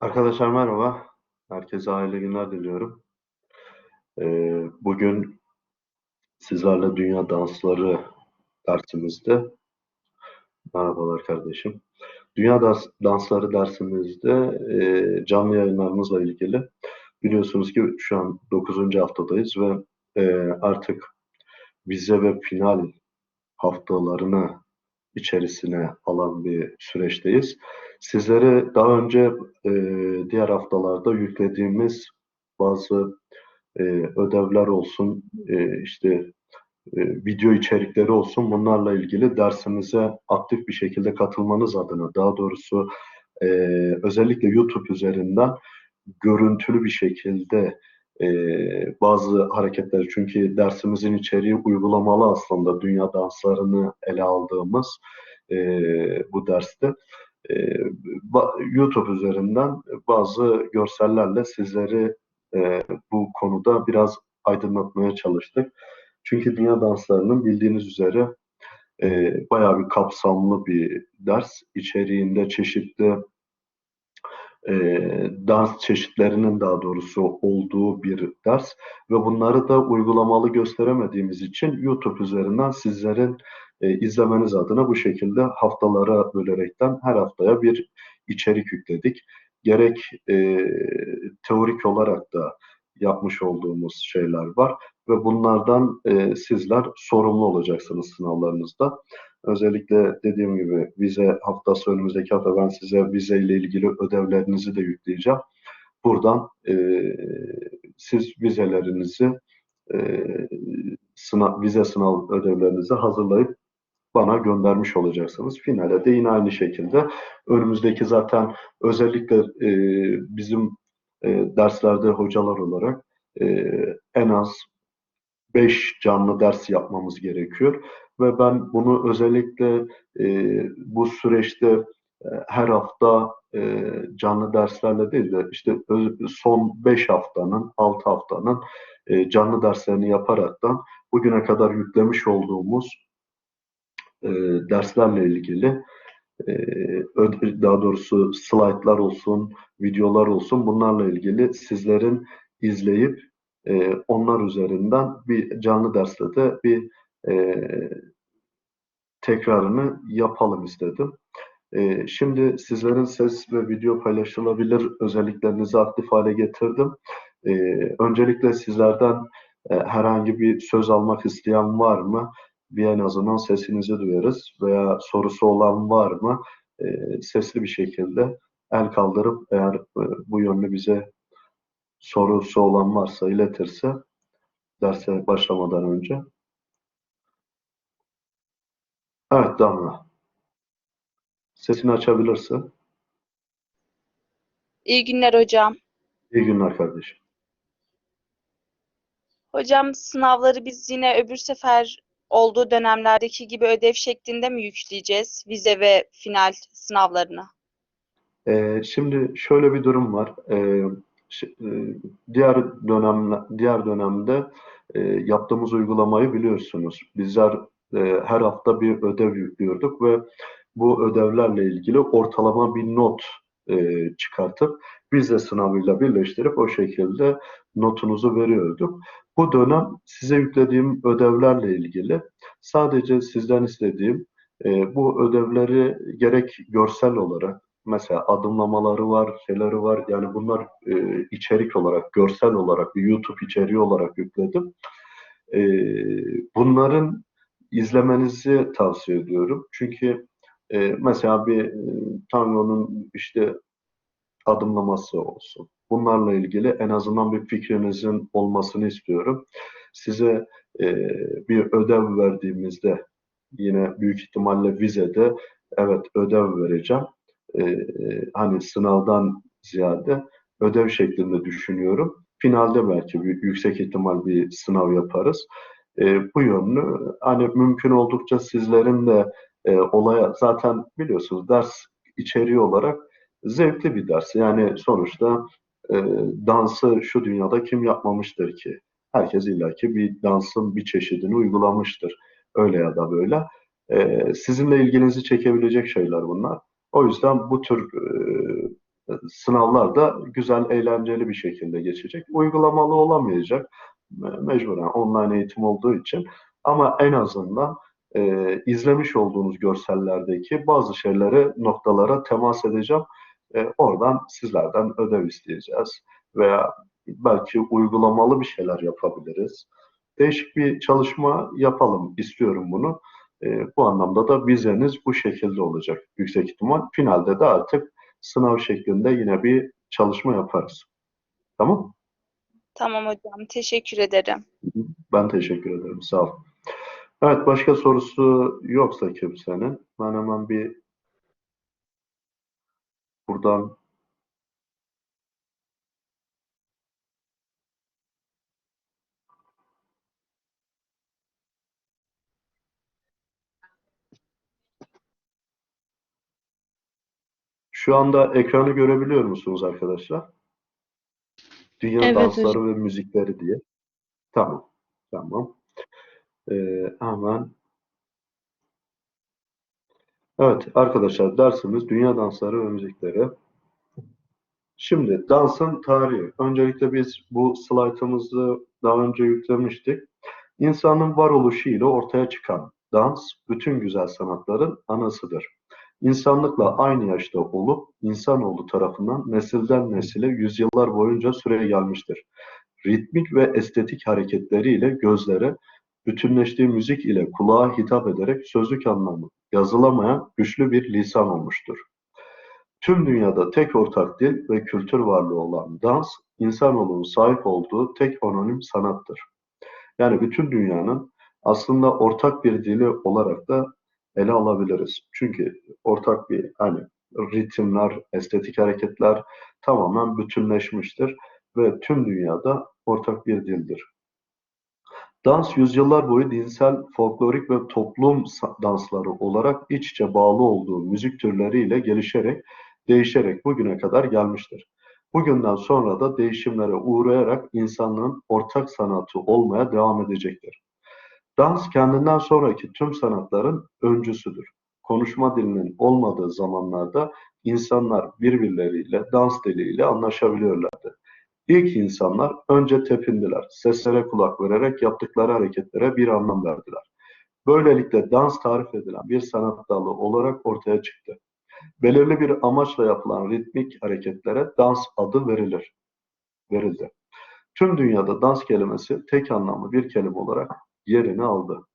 Arkadaşlar merhaba. Herkese hayırlı günler diliyorum. Ee, bugün sizlerle Dünya Dansları dersimizde merhabalar kardeşim. Dünya Dans, Dansları dersimizde e, canlı yayınlarımızla ilgili biliyorsunuz ki şu an 9. haftadayız ve e, artık vize ve final haftalarını içerisine alan bir süreçteyiz. Sizlere daha önce e, diğer haftalarda yüklediğimiz bazı e, ödevler olsun, e, işte e, video içerikleri olsun bunlarla ilgili dersimize aktif bir şekilde katılmanız adına daha doğrusu e, özellikle YouTube üzerinden görüntülü bir şekilde e, bazı hareketler çünkü dersimizin içeriği uygulamalı aslında dünya danslarını ele aldığımız e, bu derste e, YouTube üzerinden bazı görsellerle sizleri e, bu konuda biraz aydınlatmaya çalıştık. Çünkü dünya danslarının bildiğiniz üzere e, bayağı bir kapsamlı bir ders. içeriğinde çeşitli e, dans çeşitlerinin daha doğrusu olduğu bir ders ve bunları da uygulamalı gösteremediğimiz için YouTube üzerinden sizlerin e, izlemeniz adına bu şekilde haftalara bölerekten her haftaya bir içerik yükledik. Gerek e, teorik olarak da yapmış olduğumuz şeyler var ve bunlardan e, sizler sorumlu olacaksınız sınavlarınızda. Özellikle dediğim gibi vize haftası önümüzdeki hafta ben size vize ile ilgili ödevlerinizi de yükleyeceğim. Buradan e, siz vizelerinizi e, sınav, vize sınav ödevlerinizi hazırlayıp bana göndermiş olacaksınız. Finale de yine aynı şekilde önümüzdeki zaten özellikle e, bizim e, derslerde hocalar olarak e, en az 5 canlı ders yapmamız gerekiyor. Ve ben bunu özellikle e, bu süreçte e, her hafta e, canlı derslerle değil de işte son 5 haftanın, 6 haftanın e, canlı derslerini yaparaktan bugüne kadar yüklemiş olduğumuz e, derslerle ilgili e, daha doğrusu slaytlar olsun, videolar olsun bunlarla ilgili sizlerin izleyip e, onlar üzerinden bir canlı derste de bir e, tekrarını yapalım istedim. E, şimdi sizlerin ses ve video paylaşılabilir özelliklerinizi aktif hale getirdim. E, öncelikle sizlerden e, herhangi bir söz almak isteyen var mı? Bir en azından sesinizi duyarız veya sorusu olan var mı? E, sesli bir şekilde el kaldırıp eğer e, bu yönlü bize sorusu olan varsa iletirse derse başlamadan önce. Evet Damla. Sesini açabilirsin. İyi günler hocam. İyi günler kardeşim. Hocam sınavları biz yine öbür sefer olduğu dönemlerdeki gibi ödev şeklinde mi yükleyeceğiz? Vize ve final sınavlarını. Ee, şimdi şöyle bir durum var. Ee, diğer dönem diğer dönemde e, yaptığımız uygulamayı biliyorsunuz. Bizler e, her hafta bir ödev yüklüyorduk ve bu ödevlerle ilgili ortalama bir not e, çıkartıp vize sınavıyla birleştirip o şekilde notunuzu veriyorduk. Bu dönem size yüklediğim ödevlerle ilgili sadece sizden istediğim e, bu ödevleri gerek görsel olarak mesela adımlamaları var, şeyleri var. Yani bunlar e, içerik olarak, görsel olarak, bir YouTube içeriği olarak yükledim. E, bunların izlemenizi tavsiye ediyorum. Çünkü e, mesela bir e, tangonun işte adımlaması olsun. Bunlarla ilgili en azından bir fikrinizin olmasını istiyorum. Size e, bir ödev verdiğimizde yine büyük ihtimalle vizede evet ödev vereceğim. E, hani sınavdan ziyade ödev şeklinde düşünüyorum. Finalde belki bir yüksek ihtimal bir sınav yaparız. E, bu yönlü hani mümkün oldukça sizlerin de e, olaya zaten biliyorsunuz ders içeriği olarak zevkli bir ders. Yani sonuçta e, dansı şu dünyada kim yapmamıştır ki? Herkes illaki bir dansın bir çeşidini uygulamıştır. Öyle ya da böyle. E, sizinle ilginizi çekebilecek şeyler bunlar. O yüzden bu tür e, sınavlar da güzel, eğlenceli bir şekilde geçecek. Uygulamalı olamayacak. Me- Mecburen online eğitim olduğu için. Ama en azından e, izlemiş olduğunuz görsellerdeki bazı şeyleri, noktalara temas edeceğim. E, oradan sizlerden ödev isteyeceğiz. Veya belki uygulamalı bir şeyler yapabiliriz. Değişik bir çalışma yapalım istiyorum bunu. E, bu anlamda da vizeniz bu şekilde olacak yüksek ihtimal. Finalde de artık sınav şeklinde yine bir çalışma yaparız. Tamam? Tamam hocam, teşekkür ederim. Ben teşekkür ederim. Sağ ol. Evet, başka sorusu yoksa kimsenin, ben hemen bir buradan şu anda ekranı görebiliyor musunuz arkadaşlar? Dünya Evet dansları hocam. ve müzikleri diye. Tamam. Tamam. Ee, hemen Evet arkadaşlar dersimiz Dünya Dansları ve Müzikleri. Şimdi dansın tarihi. Öncelikle biz bu slaytımızı daha önce yüklemiştik. İnsanın varoluşu ile ortaya çıkan dans bütün güzel sanatların anasıdır. İnsanlıkla aynı yaşta olup insanoğlu tarafından nesilden nesile yüzyıllar boyunca süre gelmiştir. Ritmik ve estetik hareketleriyle gözlere, bütünleştiği müzik ile kulağa hitap ederek sözlük anlamı yazılamayan güçlü bir lisan olmuştur. Tüm dünyada tek ortak dil ve kültür varlığı olan dans, insanoğlunun sahip olduğu tek anonim sanattır. Yani bütün dünyanın aslında ortak bir dili olarak da ele alabiliriz. Çünkü ortak bir hani ritimler, estetik hareketler tamamen bütünleşmiştir ve tüm dünyada ortak bir dildir. Dans yüzyıllar boyu dinsel, folklorik ve toplum dansları olarak iç içe bağlı olduğu müzik türleriyle gelişerek, değişerek bugüne kadar gelmiştir. Bugünden sonra da değişimlere uğrayarak insanlığın ortak sanatı olmaya devam edecektir. Dans kendinden sonraki tüm sanatların öncüsüdür. Konuşma dilinin olmadığı zamanlarda insanlar birbirleriyle dans diliyle anlaşabiliyorlardı. İlk insanlar önce tepindiler, seslere kulak vererek yaptıkları hareketlere bir anlam verdiler. Böylelikle dans tarif edilen bir sanat dalı olarak ortaya çıktı. Belirli bir amaçla yapılan ritmik hareketlere dans adı verilir. Verildi. Tüm dünyada dans kelimesi tek anlamlı bir kelime olarak yerini aldı.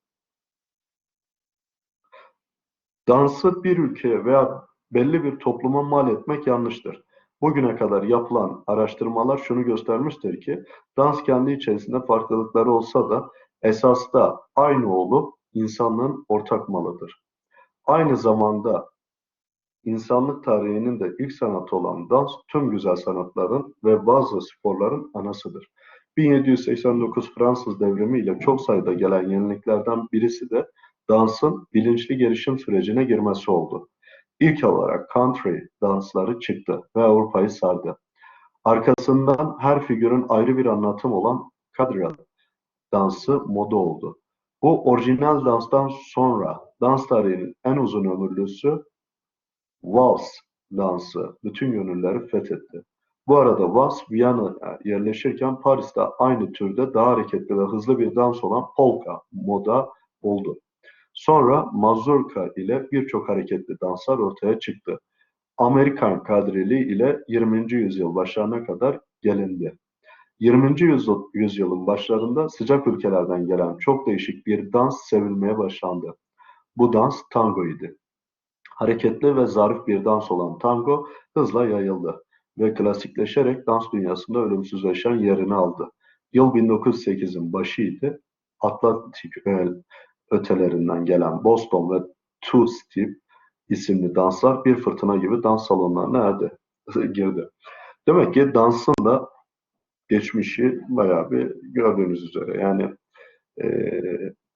Dansı bir ülkeye veya belli bir topluma mal etmek yanlıştır. Bugüne kadar yapılan araştırmalar şunu göstermiştir ki dans kendi içerisinde farklılıkları olsa da esasda aynı olup insanlığın ortak malıdır. Aynı zamanda insanlık tarihinin de ilk sanatı olan dans tüm güzel sanatların ve bazı sporların anasıdır. 1789 Fransız devrimi ile çok sayıda gelen yeniliklerden birisi de dansın bilinçli gelişim sürecine girmesi oldu. İlk olarak country dansları çıktı ve Avrupa'yı sardı. Arkasından her figürün ayrı bir anlatım olan quadrille dansı moda oldu. Bu orijinal danstan sonra dans tarihinin en uzun ömürlüsü vals dansı bütün gönülleri fethetti. Bu arada vals Viyana'ya yerleşirken Paris'te aynı türde daha hareketli ve hızlı bir dans olan polka moda oldu. Sonra mazurka ile birçok hareketli danslar ortaya çıktı. Amerikan kadrili ile 20. yüzyıl başlarına kadar gelindi. 20. yüzyıl, yüzyılın başlarında sıcak ülkelerden gelen çok değişik bir dans sevilmeye başlandı. Bu dans tango idi. Hareketli ve zarif bir dans olan tango hızla yayıldı ve klasikleşerek dans dünyasında ölümsüzleşen yerini aldı. Yıl 1908'in başıydı. Atlantik e, ötelerinden gelen Boston ve Two Step isimli danslar bir fırtına gibi dans salonlarına erdi, girdi. Demek ki dansın da geçmişi bayağı bir gördüğünüz üzere yani e,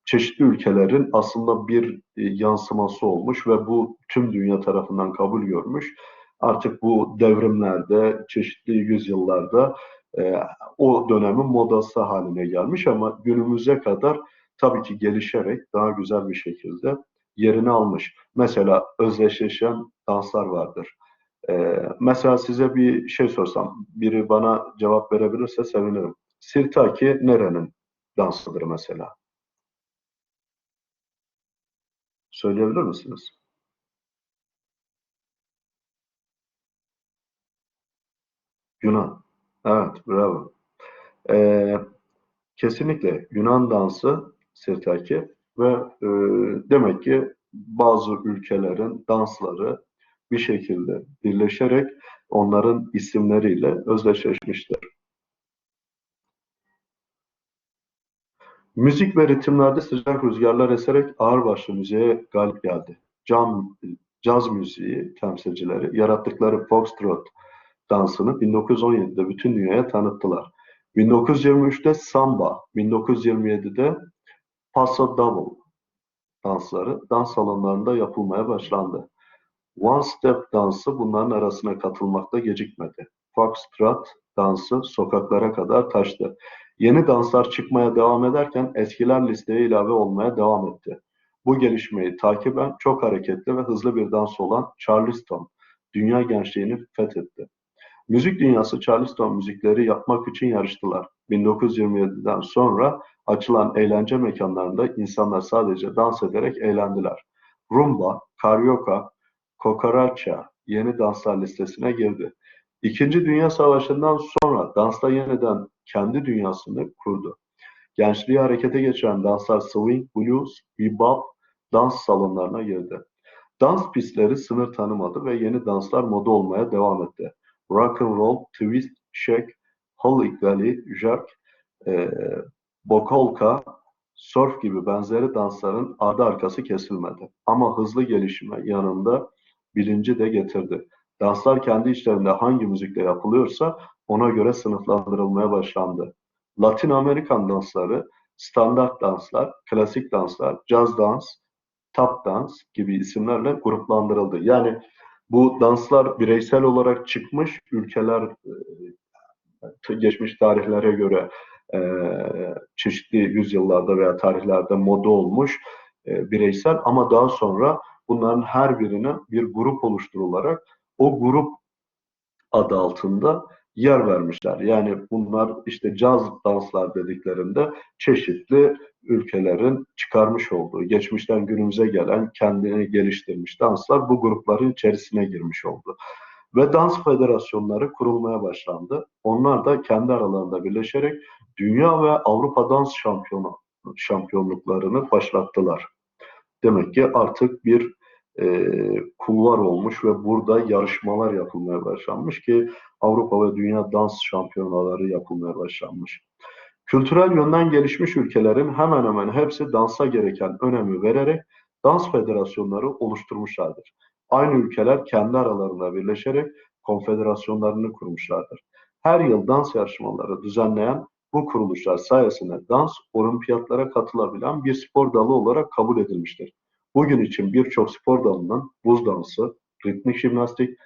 çeşitli ülkelerin aslında bir e, yansıması olmuş ve bu tüm dünya tarafından kabul görmüş. Artık bu devrimlerde, çeşitli yüzyıllarda e, o dönemin modası haline gelmiş ama günümüze kadar tabii ki gelişerek daha güzel bir şekilde yerini almış. Mesela özdeşleşen danslar vardır. Ee, mesela size bir şey sorsam, biri bana cevap verebilirse sevinirim. Sirtaki nerenin dansıdır mesela? Söyleyebilir misiniz? Yunan. Evet, bravo. Ee, kesinlikle Yunan dansı Sirtaki ve e, demek ki bazı ülkelerin dansları bir şekilde birleşerek onların isimleriyle özdeşleşmiştir. Müzik ve ritimlerde sıcak rüzgarlar eserek ağırbaşlı müziğe galip geldi. Cam, caz müziği temsilcileri yarattıkları Foxtrot dansını 1917'de bütün dünyaya tanıttılar. 1923'te samba, 1927'de paso double dansları dans salonlarında yapılmaya başlandı. One Step dansı bunların arasına katılmakta gecikmedi. Foxtrot dansı sokaklara kadar taştı. Yeni danslar çıkmaya devam ederken eskiler listeye ilave olmaya devam etti. Bu gelişmeyi takiben çok hareketli ve hızlı bir dans olan Charleston, dünya gençliğini fethetti. Müzik dünyası Charleston müzikleri yapmak için yarıştılar. 1927'den sonra açılan eğlence mekanlarında insanlar sadece dans ederek eğlendiler. Rumba, karyoka, kokaracha yeni danslar listesine girdi. İkinci Dünya Savaşı'ndan sonra dansla yeniden kendi dünyasını kurdu. Gençliği harekete geçiren danslar swing, blues, bebop dans salonlarına girdi. Dans pistleri sınır tanımadı ve yeni danslar moda olmaya devam etti. Rock and roll, twist, shake, Holly jerk, e, bokolka, surf gibi benzeri dansların ardı arkası kesilmedi. Ama hızlı gelişme yanında bilinci de getirdi. Danslar kendi içlerinde hangi müzikle yapılıyorsa ona göre sınıflandırılmaya başlandı. Latin Amerikan dansları, standart danslar, klasik danslar, caz dans, tap dans gibi isimlerle gruplandırıldı. Yani bu danslar bireysel olarak çıkmış ülkeler e, geçmiş tarihlere göre e, çeşitli yüzyıllarda veya tarihlerde moda olmuş e, bireysel ama daha sonra bunların her birine bir grup oluşturularak o grup adı altında yer vermişler. Yani bunlar işte caz danslar dediklerinde çeşitli ülkelerin çıkarmış olduğu, geçmişten günümüze gelen, kendini geliştirmiş danslar bu grupların içerisine girmiş oldu. Ve dans federasyonları kurulmaya başlandı. Onlar da kendi aralarında birleşerek dünya ve Avrupa dans şampiyonu şampiyonluklarını başlattılar. Demek ki artık bir e, kulvar olmuş ve burada yarışmalar yapılmaya başlanmış ki Avrupa ve Dünya dans şampiyonaları yapılmaya başlanmış. Kültürel yönden gelişmiş ülkelerin hemen hemen hepsi dansa gereken önemi vererek dans federasyonları oluşturmuşlardır. Aynı ülkeler kendi aralarında birleşerek konfederasyonlarını kurmuşlardır. Her yıl dans yarışmaları düzenleyen bu kuruluşlar sayesinde dans olimpiyatlara katılabilen bir spor dalı olarak kabul edilmiştir. Bugün için birçok spor dalının buz dansı, ritmik jimnastik,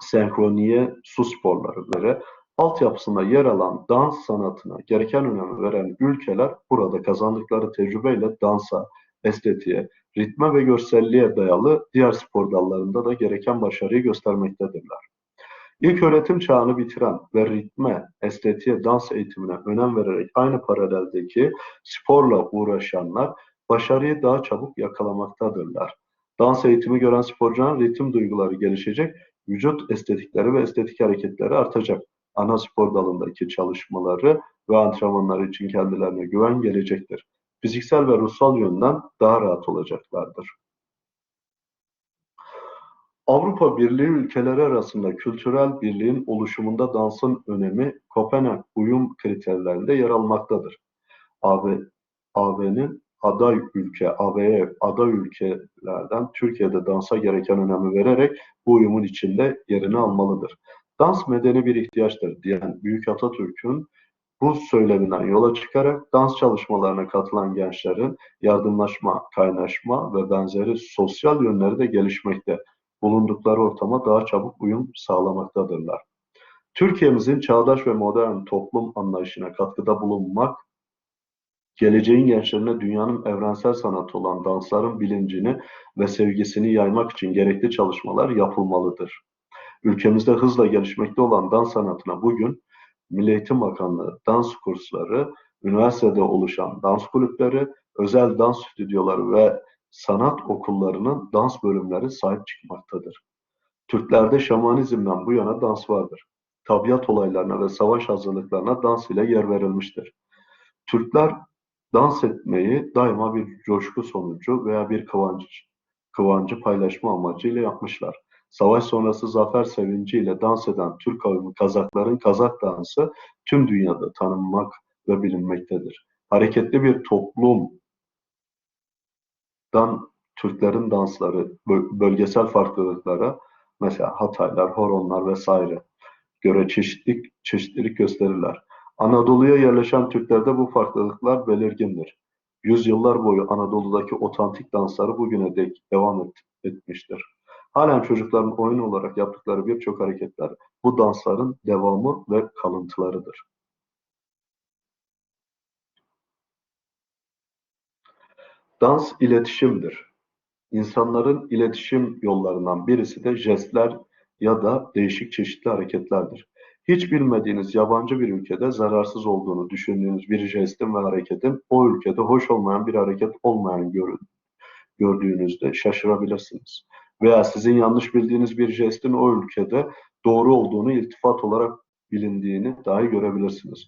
senkroniye, su sporları ve altyapısında yer alan dans sanatına gereken önemi veren ülkeler burada kazandıkları tecrübeyle dansa, estetiğe, ritme ve görselliğe dayalı diğer spor dallarında da gereken başarıyı göstermektedirler. İlk öğretim çağını bitiren ve ritme, estetiğe, dans eğitimine önem vererek aynı paraleldeki sporla uğraşanlar başarıyı daha çabuk yakalamaktadırlar. Dans eğitimi gören sporcuların ritim duyguları gelişecek, vücut estetikleri ve estetik hareketleri artacak. Ana spor dalındaki çalışmaları ve antrenmanları için kendilerine güven gelecektir. Fiziksel ve ruhsal yönden daha rahat olacaklardır. Avrupa Birliği ülkeleri arasında kültürel birliğin oluşumunda dansın önemi Kopenhag uyum kriterlerinde yer almaktadır. AB, AB'nin aday ülke, AB'ye aday ülkelerden Türkiye'de dansa gereken önemi vererek bu uyumun içinde yerini almalıdır. Dans medeni bir ihtiyaçtır diyen Büyük Atatürk'ün bu söyleminden yola çıkarak dans çalışmalarına katılan gençlerin yardımlaşma, kaynaşma ve benzeri sosyal yönleri de gelişmekte. Bulundukları ortama daha çabuk uyum sağlamaktadırlar. Türkiye'mizin çağdaş ve modern toplum anlayışına katkıda bulunmak Geleceğin gençlerine dünyanın evrensel sanatı olan dansların bilincini ve sevgisini yaymak için gerekli çalışmalar yapılmalıdır. Ülkemizde hızla gelişmekte olan dans sanatına bugün Milli Eğitim Bakanlığı dans kursları, üniversitede oluşan dans kulüpleri, özel dans stüdyoları ve sanat okullarının dans bölümleri sahip çıkmaktadır. Türklerde şamanizmden bu yana dans vardır. Tabiat olaylarına ve savaş hazırlıklarına dans ile yer verilmiştir. Türkler dans etmeyi daima bir coşku sonucu veya bir kıvanç, kıvancı paylaşma amacıyla yapmışlar. Savaş sonrası zafer sevinciyle dans eden Türk kavmi Kazakların Kazak dansı tüm dünyada tanınmak ve bilinmektedir. Hareketli bir toplumdan Türklerin dansları, bö- bölgesel farklılıklara mesela Hataylar, Horonlar vesaire göre çeşitlilik, çeşitlilik gösterirler. Anadolu'ya yerleşen Türklerde bu farklılıklar belirgindir. Yüzyıllar boyu Anadolu'daki otantik dansları bugüne dek devam et- etmiştir. Halen çocukların oyun olarak yaptıkları birçok hareketler bu dansların devamı ve kalıntılarıdır. Dans iletişimdir. İnsanların iletişim yollarından birisi de jestler ya da değişik çeşitli hareketlerdir. Hiç bilmediğiniz yabancı bir ülkede zararsız olduğunu düşündüğünüz bir jestin ve hareketin o ülkede hoş olmayan bir hareket olmayan görün, gördüğünüzde şaşırabilirsiniz. Veya sizin yanlış bildiğiniz bir jestin o ülkede doğru olduğunu iltifat olarak bilindiğini dahi görebilirsiniz.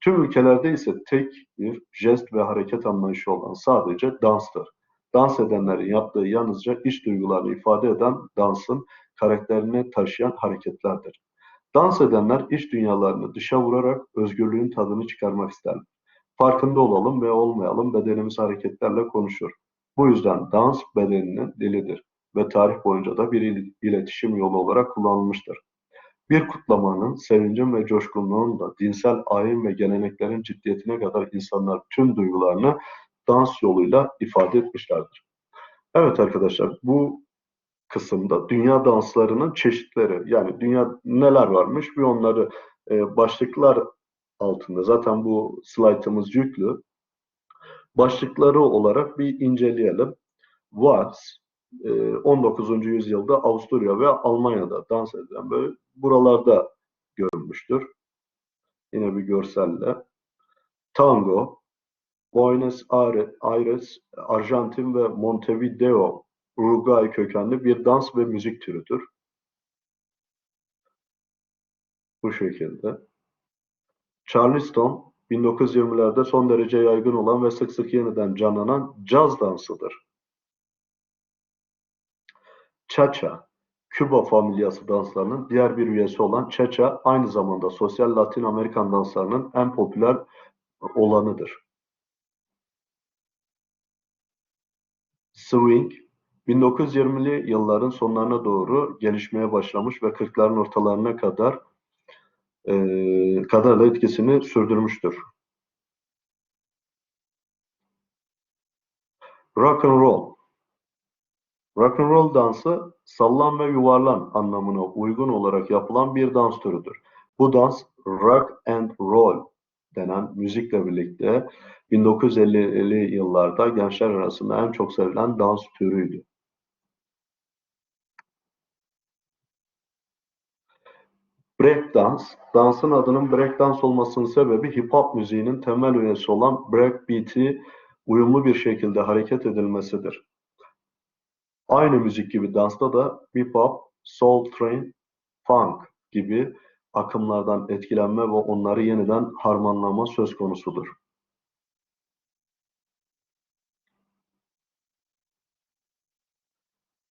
Tüm ülkelerde ise tek bir jest ve hareket anlayışı olan sadece danstır. Dans edenlerin yaptığı yalnızca iç duygularını ifade eden dansın karakterini taşıyan hareketlerdir. Dans edenler iç dünyalarını dışa vurarak özgürlüğün tadını çıkarmak isterler. Farkında olalım ve olmayalım bedenimiz hareketlerle konuşur. Bu yüzden dans bedeninin dilidir ve tarih boyunca da bir il- iletişim yolu olarak kullanılmıştır. Bir kutlamanın, sevincin ve coşkunluğun da dinsel ayin ve geleneklerin ciddiyetine kadar insanlar tüm duygularını dans yoluyla ifade etmişlerdir. Evet arkadaşlar bu kısımda dünya danslarının çeşitleri yani dünya neler varmış bir onları e, başlıklar altında zaten bu slaytımız yüklü. Başlıkları olarak bir inceleyelim. E, 19. yüzyılda Avusturya ve Almanya'da dans edilen böyle buralarda görülmüştür. Yine bir görselle. Tango, Buenos Aires, Arjantin ve Montevideo, Uruguay kökenli bir dans ve müzik türüdür. Bu şekilde. Charleston, 1920'lerde son derece yaygın olan ve sık sık yeniden canlanan caz dansıdır. Cha-cha, Küba familyası danslarının diğer bir üyesi olan cha-cha aynı zamanda sosyal Latin Amerikan danslarının en popüler olanıdır. Swing, 1920'li yılların sonlarına doğru gelişmeye başlamış ve 40'ların ortalarına kadar e, kadar da etkisini sürdürmüştür. Rock and roll. Rock and roll dansı sallan ve yuvarlan anlamına uygun olarak yapılan bir dans türüdür. Bu dans rock and roll denen müzikle birlikte 1950'li yıllarda gençler arasında en çok sevilen dans türüydü. Breakdance, dansın adının breakdance olmasının sebebi hip hop müziğinin temel üyesi olan breakbeat'i uyumlu bir şekilde hareket edilmesidir. Aynı müzik gibi dansta da hop, soul train, funk gibi akımlardan etkilenme ve onları yeniden harmanlama söz konusudur.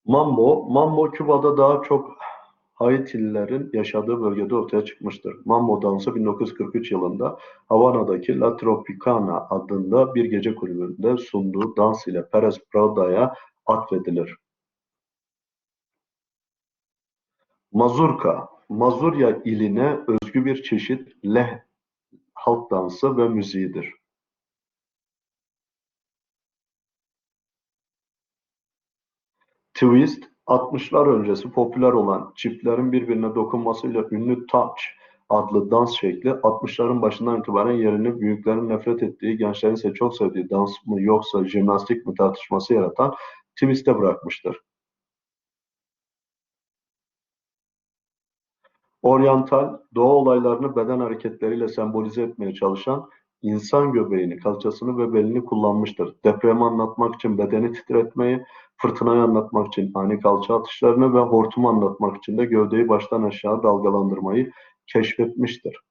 Mambo, Mambo Küba'da daha çok Haitililerin yaşadığı bölgede ortaya çıkmıştır. Mambo dansı 1943 yılında Havana'daki La Tropicana adında bir gece kulübünde sunduğu dans ile Perez Prada'ya atfedilir. Mazurka, Mazurya iline özgü bir çeşit Leh halk dansı ve müziğidir. Twist, 60'lar öncesi popüler olan çiftlerin birbirine dokunmasıyla ünlü touch adlı dans şekli 60'ların başından itibaren yerini büyüklerin nefret ettiği, gençlerin ise çok sevdiği dans mı yoksa jimnastik mi tartışması yaratan twist'e bırakmıştır. Oryantal, doğa olaylarını beden hareketleriyle sembolize etmeye çalışan insan göbeğini, kalçasını ve belini kullanmıştır. Depremi anlatmak için bedeni titretmeyi, fırtınayı anlatmak için ani kalça atışlarını ve hortumu anlatmak için de gövdeyi baştan aşağı dalgalandırmayı keşfetmiştir.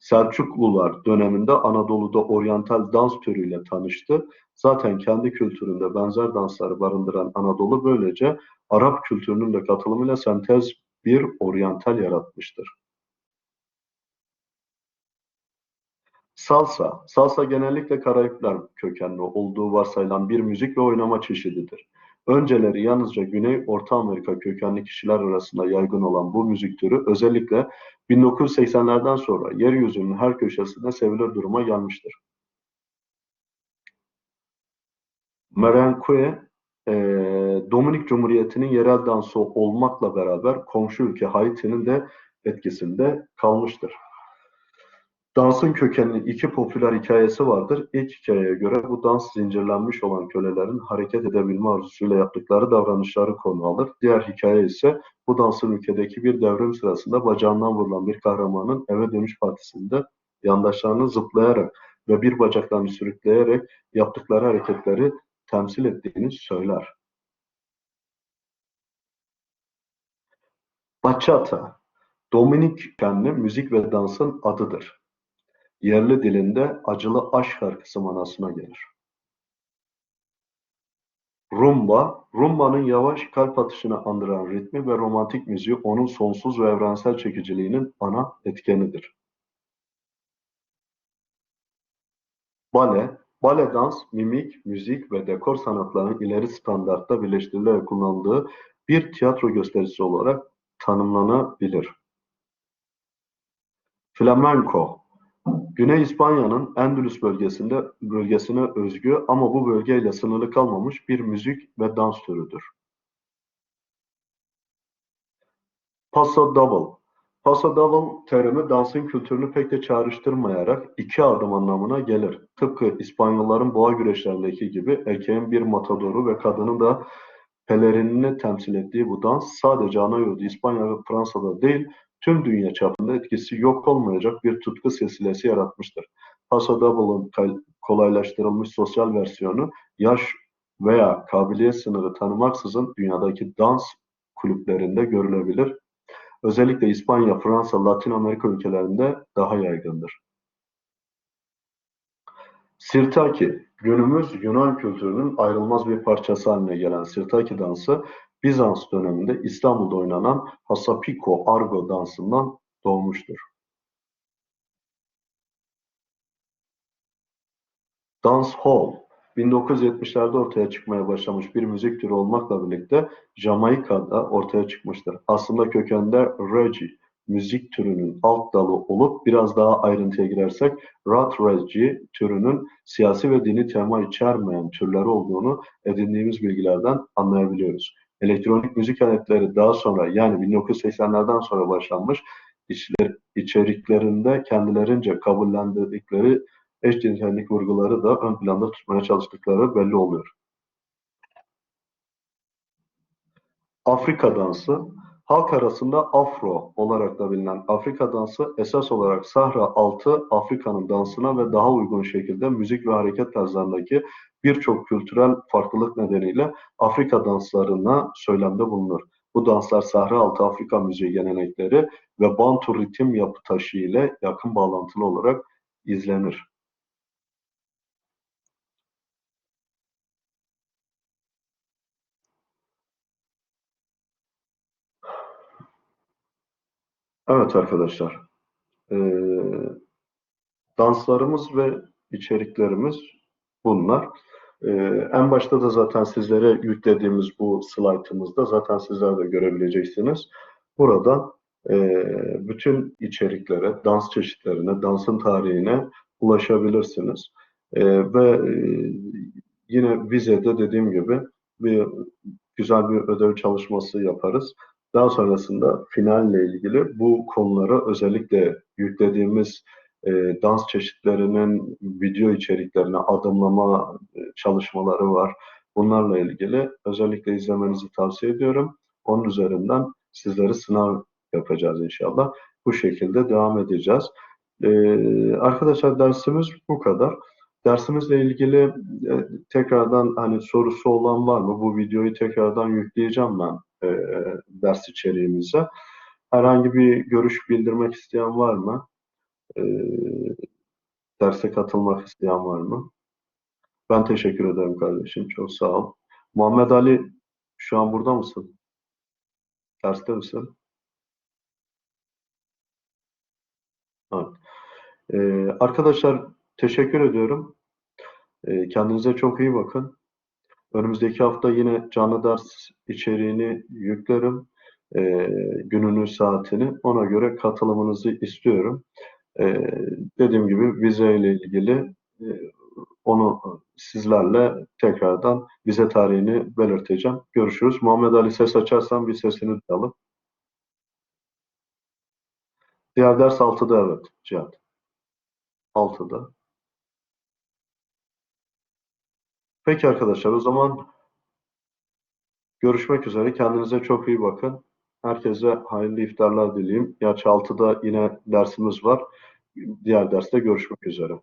Selçuklular döneminde Anadolu'da oryantal dans türüyle tanıştı. Zaten kendi kültüründe benzer dansları barındıran Anadolu böylece Arap kültürünün de katılımıyla sentez bir oryantal yaratmıştır. Salsa, salsa genellikle Karayipler kökenli olduğu varsayılan bir müzik ve oynama çeşididir. Önceleri yalnızca Güney Orta Amerika kökenli kişiler arasında yaygın olan bu müzik türü özellikle 1980'lerden sonra yeryüzünün her köşesinde sevilir duruma gelmiştir. Merengue, e, Dominik Cumhuriyeti'nin yerel dansı olmakla beraber komşu ülke Haiti'nin de etkisinde kalmıştır. Dansın kökeninin iki popüler hikayesi vardır. İlk hikayeye göre bu dans zincirlenmiş olan kölelerin hareket edebilme arzusuyla yaptıkları davranışları konu alır. Diğer hikaye ise bu dansın ülkedeki bir devrim sırasında bacağından vurulan bir kahramanın eve dönüş partisinde yandaşlarını zıplayarak ve bir bacaklarını sürükleyerek yaptıkları hareketleri temsil ettiğini söyler. Bachata, Dominik kökenli müzik ve dansın adıdır. Yerli dilinde acılı aşk şarkısı manasına gelir. Rumba, rumba'nın yavaş kalp atışını andıran ritmi ve romantik müziği onun sonsuz ve evrensel çekiciliğinin ana etkenidir. Bale, bale dans, mimik, müzik ve dekor sanatlarının ileri standartta birleştirilerek kullanıldığı bir tiyatro gösterisi olarak tanımlanabilir. Flamenco, Güney İspanya'nın Endülüs bölgesinde bölgesine özgü ama bu bölgeyle sınırlı kalmamış bir müzik ve dans türüdür. Paso Doble terimi dansın kültürünü pek de çağrıştırmayarak iki adım anlamına gelir. Tıpkı İspanyolların boğa güreşlerindeki gibi erkeğin bir matadoru ve kadının da pelerinini temsil ettiği bu dans sadece ana yurdu İspanya ve Fransa'da değil, tüm dünya çapında etkisi yok olmayacak bir tutku silsilesi yaratmıştır. Paso Double'ın kolaylaştırılmış sosyal versiyonu yaş veya kabiliyet sınırı tanımaksızın dünyadaki dans kulüplerinde görülebilir. Özellikle İspanya, Fransa, Latin Amerika ülkelerinde daha yaygındır. Sirtaki, günümüz Yunan kültürünün ayrılmaz bir parçası haline gelen Sirtaki dansı, Bizans döneminde İstanbul'da oynanan Hasapiko Argo dansından doğmuştur. Dancehall, 1970'lerde ortaya çıkmaya başlamış bir müzik türü olmakla birlikte Jamaika'da ortaya çıkmıştır. Aslında kökende reggae müzik türünün alt dalı olup biraz daha ayrıntıya girersek Rat Reggae türünün siyasi ve dini tema içermeyen türleri olduğunu edindiğimiz bilgilerden anlayabiliyoruz. Elektronik müzik aletleri daha sonra yani 1980'lerden sonra başlanmış işler, içeriklerinde kendilerince kabullendirdikleri eşcinsellik vurguları da ön planda tutmaya çalıştıkları belli oluyor. Afrika dansı, halk arasında Afro olarak da bilinen Afrika dansı esas olarak Sahra altı Afrika'nın dansına ve daha uygun şekilde müzik ve hareket tarzlarındaki birçok kültürel farklılık nedeniyle Afrika danslarına söylemde bulunur. Bu danslar Sahra altı Afrika müziği gelenekleri ve Bantu ritim yapı taşı ile yakın bağlantılı olarak izlenir. Evet arkadaşlar, ee, danslarımız ve içeriklerimiz bunlar. Ee, en başta da zaten sizlere yüklediğimiz bu slaytımızda zaten sizler de görebileceksiniz. Burada e, bütün içeriklere, dans çeşitlerine, dansın tarihine ulaşabilirsiniz. E, ve e, yine vizede dediğim gibi bir güzel bir ödev çalışması yaparız. Daha sonrasında finalle ilgili bu konuları özellikle yüklediğimiz e, dans çeşitlerinin video içeriklerine adımlama e, çalışmaları var. Bunlarla ilgili özellikle izlemenizi tavsiye ediyorum. Onun üzerinden sizlere sınav yapacağız inşallah. Bu şekilde devam edeceğiz. Ee, arkadaşlar dersimiz bu kadar. Dersimizle ilgili e, tekrardan hani sorusu olan var mı? Bu videoyu tekrardan yükleyeceğim ben e, ders içeriğimize. Herhangi bir görüş bildirmek isteyen var mı? E, derse katılmak isteyen var mı? Ben teşekkür ederim kardeşim. Çok sağ ol. Muhammed Ali şu an burada mısın? Derste misin? Evet. Ee, arkadaşlar teşekkür ediyorum. Ee, kendinize çok iyi bakın. Önümüzdeki hafta yine canlı ders içeriğini yüklerim. Ee, gününü, saatini. Ona göre katılımınızı istiyorum. Ee, dediğim gibi vize ile ilgili e, onu sizlerle tekrardan vize tarihini belirteceğim. Görüşürüz. Muhammed Ali ses açarsan bir sesini duyalım. Diğer ders 6'da evet Cihat. 6'da. Peki arkadaşlar o zaman görüşmek üzere. Kendinize çok iyi bakın. Herkese hayırlı iftarlar dileyim. Gerçi 6'da yine dersimiz var. Diğer derste görüşmek üzere.